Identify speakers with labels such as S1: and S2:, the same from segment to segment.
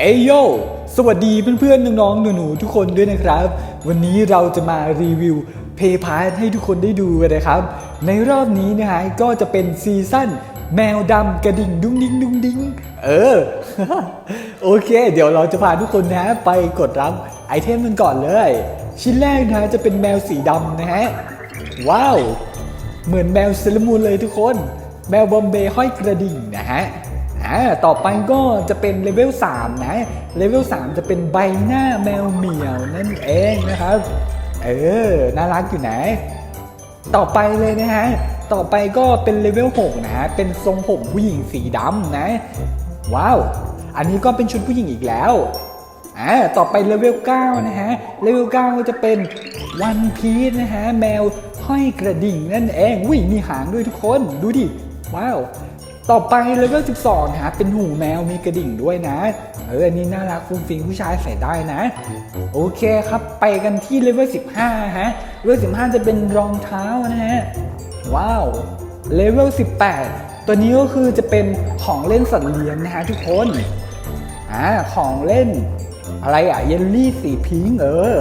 S1: เอยโย สวัสดีเพื่อนๆ น้องๆ หนูๆ ทุกคนด้วยนะครับ วันนี้เราจะมารีวิวเพย์พาร์ให้ทุกคนได้ดูกันนะครับ ในรอบนี้นะฮะก็จะเป็นซีซั่นแมวดำกระดิ่งดุ้งดิ้งดุ้งดิ้ง เออ โอเค เดี๋ยวเราจะพาทุกคนนะ ไปกดรับไอเทมกันก่อนเลย ชิ้นแรกนะจะเป็นแมวสีดำนะฮะ ว้าว เหมือนแมวเซเลมูนเลยทุกคน แมวบอมเบย์ห้อยกระดิ่งนะฮะ อ่าต่อไปก็จะเป็นเลเวล3นะ เลเวล3จะเป็นใบหน้าแมวเหมียวนั่นเองนะครับ เออ น่ารักอยู่นะ ต่อไปเลยนะฮะ ต่อไปก็เป็นเลเวล6นะฮะเป็นทรงผมผู้หญิงสีดำนะ ว้าว อันนี้ก็เป็นชุดผู้หญิงอีกแล้วอ่าต่อไปเลเวล9นะฮะ เลเวล9ก็จะเป็นวันพีชนะฮะ แมวห้อยกระดิ่งนั่นเองอุ้ยมีหางด้วยทุกคน ดูดิ ว้าว ต่อไปเลเวล12นะฮะ เป็นหูแมวมีกระดิ่งด้วยนะ เออ อันนี้น่ารักฟุ้งฟิงผู้ชายใส่ได้นะ โอเคครับ ไปกันที่เลเวล15 ฮะ เลเวล15 จะเป็นรองเท้านะฮะ ว้าว เลเวล18 ตัวนี้ก็คือจะเป็นของเล่นสัตว์เลี้ยงนะฮะทุกคน อ่า ของเล่น อะไรอะ เยลลี่สีพิงค์เออ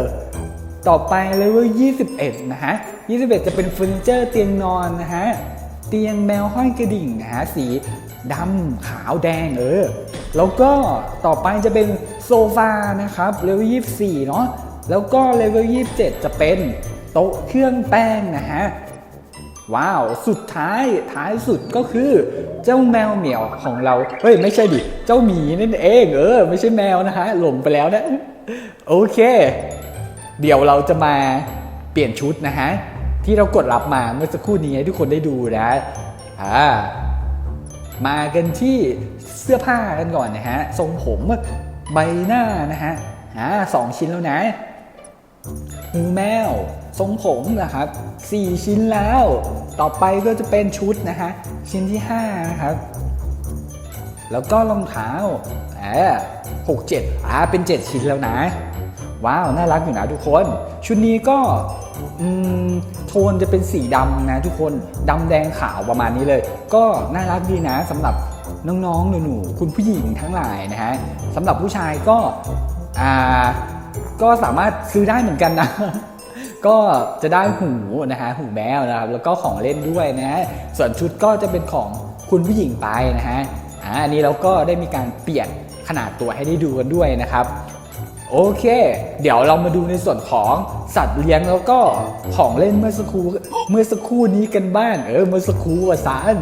S1: ต่อไปเลเวล21 นะฮะ 21 จะเป็นเฟอร์นิเจอร์เตียงนอนนะฮะ เตียงแมวห้อยกระดิ่งนะฮะสีดำขาวแดงเออ แล้วก็ต่อไปจะเป็นโซฟานะครับเลเวล24เนาะแล้วก็เลเวล27จะเป็นโต๊ะเครื่องแป้งนะฮะว้าว สุดท้ายท้ายสุดก็คือเจ้าแมวเหมียวของเรา เฮ้ย ไม่ใช่ดิ เจ้าหมีนั่นเองเออ ไม่ใช่แมวนะฮะ หลงไปแล้วนะ โอเค เดี๋ยวเราจะมาเปลี่ยนชุดนะฮะ ที่เรากดรับมาเมื่อสักครู่นี้ให้ทุกคนได้ดูนะอ่ามากันที่เสื้อผ้ากันก่อนนะฮะทรงผมใบหน้านะฮะอ่าสองชิ้นแล้วนะหูแมวทรงผมนะครับ4ชิ้นแล้ว ต่อไปก็จะเป็นชุดนะฮะชิ้นที่5นะครับแล้วก็รองเท้าอ่าหกเจ็ดอ่าเป็น7ชิ้นแล้วนะ ว้าว น่ารักอยู่นะทุกคน ชุดนี้ก็โทนจะเป็นสีดำนะทุกคนดำแดงขาวประมาณนี้เลย ก็น่ารักดีนะสำหรับน้องๆหนูๆคุณผู้หญิงทั้งหลายนะฮะสำหรับผู้ชายก็อ่าก็สามารถซื้อได้เหมือนกันนะก็จะได้หูนะฮะหูแมวนะครับแล้วก็ของเล่นด้วยนะฮะส่วนชุดก็จะเป็นของคุณผู้หญิงไปนะฮะอันนี้เราก็ได้มีการเปลี่ยนขนาดตัวให้ได้ดูกันด้วยนะครับ โอเค เดี๋ยวเรามาดูในส่วนของสัตว์เลี้ยงแล้วก็ของเล่นเมื่อสักครู่เมื่อสักครู่นี้กันบ้างเออเมื่อสักครู่ว่าสาร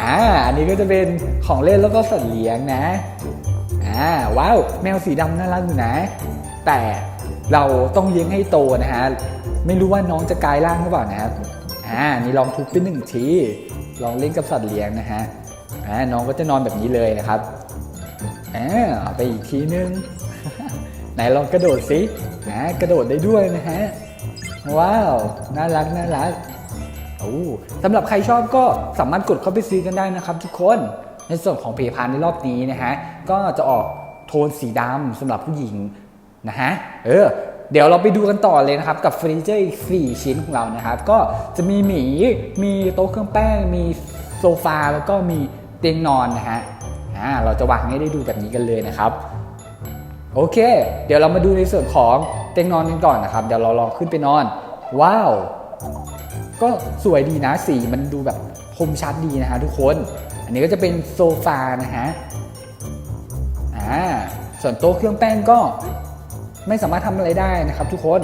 S1: อ่าอันนี้ก็จะเป็นของเล่นแล้วก็สัตว์เลี้ยงนะอ่าว้าวแมวสีดำน่ารักอยู่นะ แต่เราต้องเลี้ยงให้โตนะฮะไม่รู้ว่าน้องจะกลายร่างหรือเปล่านะครับอ่านี่ลองทุบไปหนึ่งทีลองเล่นกับสัตว์เลี้ยงนะฮะอ่าน้องก็จะนอนแบบนี้เลยนะครับอ่าไปอีกทีนึง นลองกระโดดสิอ่ากระโดดได้ด้วยนะฮะ ว้าว น่ารักน่ารักโอ้สำหรับใครชอบก็สามารถกดเข้าไปซื้อกันได้นะครับ ทุกคน ในส่วนของเพย์พานในรอบนี้นะฮะ ก็จะออกโทนสีดำสำหรับผู้หญิงนะฮะ เออ เดี๋ยวเราไปดูกันต่อเลยนะครับ กับเฟอร์นิเจอร์อีก 4 ชิ้นของเรานะครับ ก็จะมีหมี มีโต๊ะเครื่องแป้ง มีโซฟา แล้วก็มีเตียงนอนนะฮะ อ่า เราจะวางให้ได้ดูแบบนี้กันเลยนะครับ โอเค เดี๋ยวเรามาดูในส่วนของเตียงนอนกันก่อนนะครับ เดี๋ยวเราลองขึ้นไปนอน ว้าว ก็สวยดีนะสีมันดูแบบคมชัดดีนะฮะทุกคน อันนี้ก็จะเป็นโซฟานะฮะ อ่า ส่วนโต๊ะเครื่องแป้งก็ไม่สามารถทำอะไรได้นะครับ ทุกคน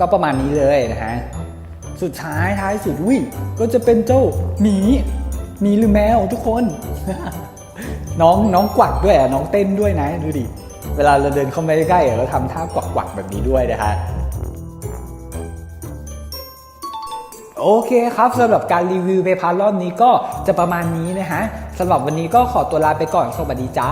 S1: ก็ประมาณนี้เลยนะฮะ สุดท้ายท้ายสุดวิก็จะเป็นเจ้าหมีหมีหรือแมวทุกคน น้องน้องกวักด้วยอะน้องเต้นด้วยนะดูดิ เวลาเราเดินเข้าไปใกล้ๆเราทำท่ากวักๆแบบนี้ด้วยนะฮะโอเคครับสำหรับการรีวิวเพย์พารอบนี้ก็จะประมาณนี้นะฮะสำหรับวันนี้ก็ขอตัวลาไปก่อนสวัสดีจ้า